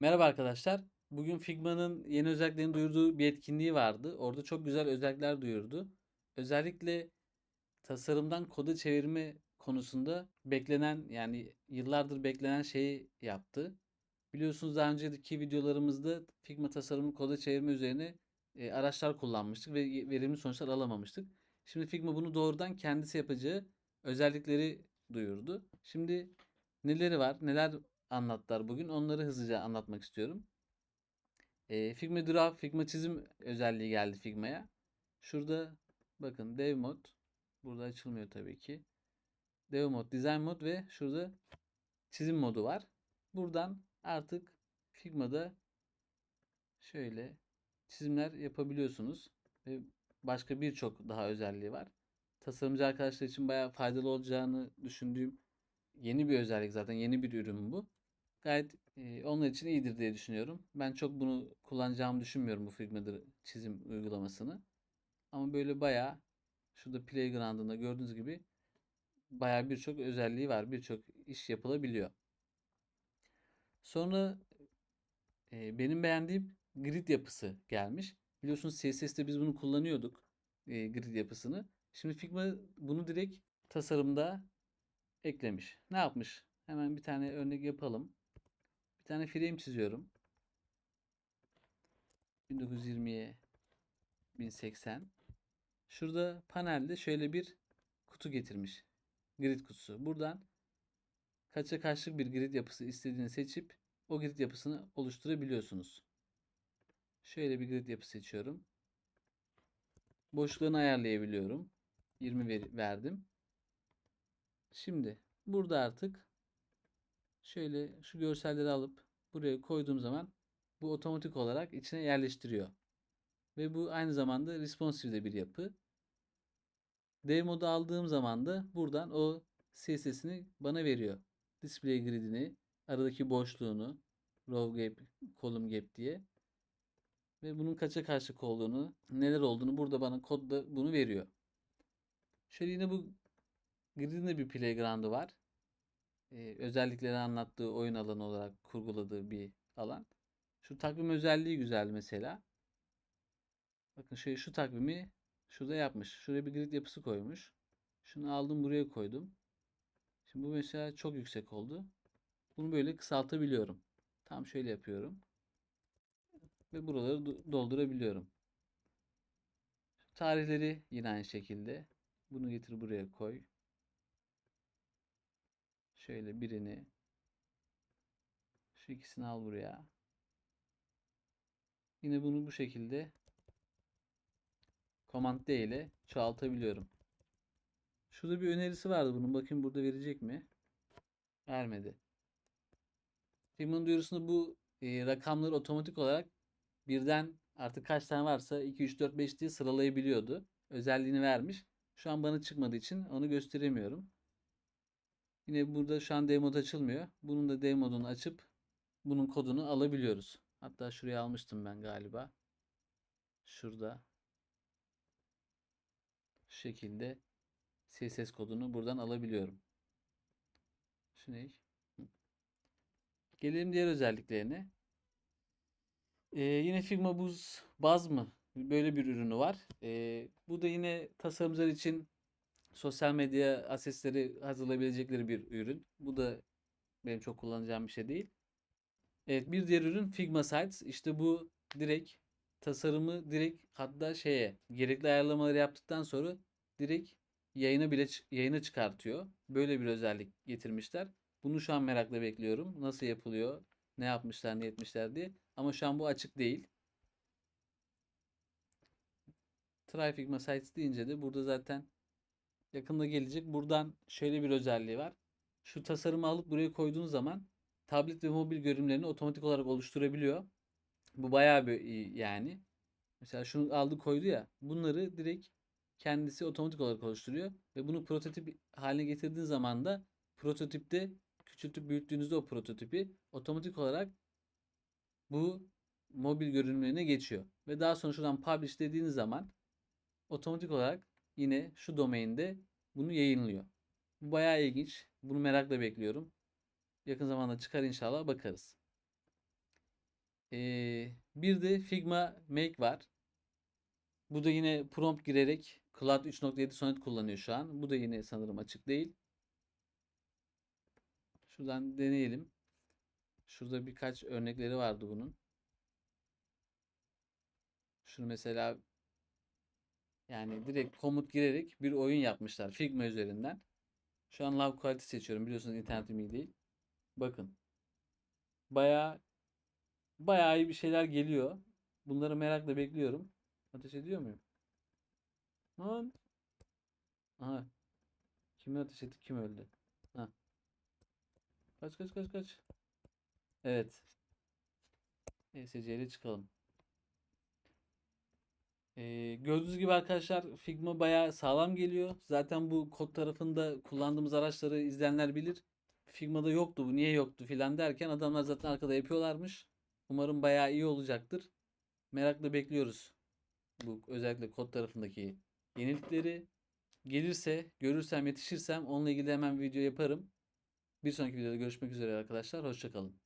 Merhaba arkadaşlar. Bugün Figma'nın yeni özelliklerini duyurduğu bir etkinliği vardı. Orada çok güzel özellikler duyurdu. Özellikle tasarımdan koda çevirme konusunda beklenen yani yıllardır beklenen şeyi yaptı. Biliyorsunuz daha önceki videolarımızda Figma tasarımı koda çevirme üzerine e, araçlar kullanmıştık ve verimli sonuçlar alamamıştık. Şimdi Figma bunu doğrudan kendisi yapacağı özellikleri duyurdu. Şimdi neleri var, neler anlattılar bugün onları hızlıca anlatmak istiyorum. E, Figma Draw, Figma çizim özelliği geldi Figma'ya. Şurada bakın Dev Mod. Burada açılmıyor tabii ki. Dev Mod, Design Mod ve şurada çizim modu var. Buradan artık Figma'da şöyle çizimler yapabiliyorsunuz. Ve başka birçok daha özelliği var. Tasarımcı arkadaşlar için bayağı faydalı olacağını düşündüğüm yeni bir özellik zaten. Yeni bir ürün bu. Gayet e, onlar için iyidir diye düşünüyorum. Ben çok bunu kullanacağımı düşünmüyorum bu Figma'da çizim uygulamasını. Ama böyle bayağı şurada Playground'ında gördüğünüz gibi bayağı birçok özelliği var. Birçok iş yapılabiliyor. Sonra e, benim beğendiğim grid yapısı gelmiş. Biliyorsunuz CSS'te biz bunu kullanıyorduk. e, grid yapısını. Şimdi Figma bunu direkt tasarımda eklemiş. Ne yapmış? Hemen bir tane örnek yapalım. Bir tane frame çiziyorum. 1920'ye 1080. Şurada panelde şöyle bir kutu getirmiş. Grid kutusu. Buradan kaça kaçlık bir grid yapısı istediğini seçip o grid yapısını oluşturabiliyorsunuz. Şöyle bir grid yapı seçiyorum. Boşluğunu ayarlayabiliyorum. 20 ver- verdim. Şimdi burada artık şöyle şu görselleri alıp buraya koyduğum zaman bu otomatik olarak içine yerleştiriyor. Ve bu aynı zamanda responsive de bir yapı. Dev modu aldığım zaman da buradan o CSS'ini bana veriyor. Display grid'ini, aradaki boşluğunu, row gap, column gap diye. Ve bunun kaça karşılık olduğunu, neler olduğunu burada bana kodda bunu veriyor. Şöyle yine bu grid'in de bir playground'ı var. Ee, özellikleri anlattığı oyun alanı olarak kurguladığı bir alan. Şu takvim özelliği güzel mesela. Bakın şöyle şu takvimi şurada yapmış. Şuraya bir grid yapısı koymuş. Şunu aldım buraya koydum. Şimdi bu mesela çok yüksek oldu. Bunu böyle kısaltabiliyorum. Tam şöyle yapıyorum. Ve buraları do- doldurabiliyorum. Tarihleri yine aynı şekilde. Bunu getir buraya koy. Şöyle birini. Şu ikisini al buraya. Yine bunu bu şekilde Command D ile çoğaltabiliyorum. Şurada bir önerisi vardı bunun. Bakayım burada verecek mi? Vermedi. Figma'nın duyurusunda bu e, rakamları otomatik olarak birden artık kaç tane varsa 2, 3, 4, 5 diye sıralayabiliyordu. Özelliğini vermiş. Şu an bana çıkmadığı için onu gösteremiyorum. Yine burada şu an demo açılmıyor. Bunun da demo modunu açıp bunun kodunu alabiliyoruz. Hatta şuraya almıştım ben galiba. Şurada. Şu şekilde CSS kodunu buradan alabiliyorum. Şu ne? Gelelim diğer özelliklerine. Ee, yine Figma Buz Baz mı? Böyle bir ürünü var. Ee, bu da yine tasarımcılar için sosyal medya asesleri hazırlayabilecekleri bir ürün. Bu da benim çok kullanacağım bir şey değil. Evet bir diğer ürün Figma Sites. İşte bu direkt tasarımı direkt hatta şeye gerekli ayarlamaları yaptıktan sonra direkt yayına bile yayına çıkartıyor. Böyle bir özellik getirmişler. Bunu şu an merakla bekliyorum. Nasıl yapılıyor? Ne yapmışlar, ne etmişler diye. Ama şu an bu açık değil. Try Figma Sites deyince de burada zaten yakında gelecek. Buradan şöyle bir özelliği var. Şu tasarımı alıp buraya koyduğunuz zaman tablet ve mobil görünümlerini otomatik olarak oluşturabiliyor. Bu bayağı bir iyi yani. Mesela şunu aldı koydu ya. Bunları direkt kendisi otomatik olarak oluşturuyor. Ve bunu prototip haline getirdiğiniz zaman da prototipte küçültüp büyüttüğünüzde o prototipi otomatik olarak bu mobil görünümlerine geçiyor. Ve daha sonra şuradan publish dediğiniz zaman otomatik olarak yine şu domainde bunu yayınlıyor. Bu bayağı ilginç. Bunu merakla bekliyorum. Yakın zamanda çıkar inşallah bakarız. Ee, bir de Figma Make var. Bu da yine prompt girerek Cloud 3.7 Sonnet kullanıyor şu an. Bu da yine sanırım açık değil. Şuradan deneyelim. Şurada birkaç örnekleri vardı bunun. Şunu mesela yani direkt komut girerek bir oyun yapmışlar Figma üzerinden. Şu an Love Quality seçiyorum. Biliyorsunuz internetim iyi değil. Bakın. Bayağı bayağı iyi bir şeyler geliyor. Bunları merakla bekliyorum. Ateş ediyor muyum? Lan. Aha. Kimi ateş etti kim öldü? Ha. Kaç kaç kaç kaç. Evet. ESC ile çıkalım. Ee, gördüğünüz gibi arkadaşlar Figma bayağı sağlam geliyor. Zaten bu kod tarafında kullandığımız araçları izleyenler bilir. Figma'da yoktu bu niye yoktu filan derken adamlar zaten arkada yapıyorlarmış. Umarım bayağı iyi olacaktır. Merakla bekliyoruz. Bu özellikle kod tarafındaki yenilikleri. Gelirse, görürsem, yetişirsem onunla ilgili hemen bir video yaparım. Bir sonraki videoda görüşmek üzere arkadaşlar. Hoşçakalın.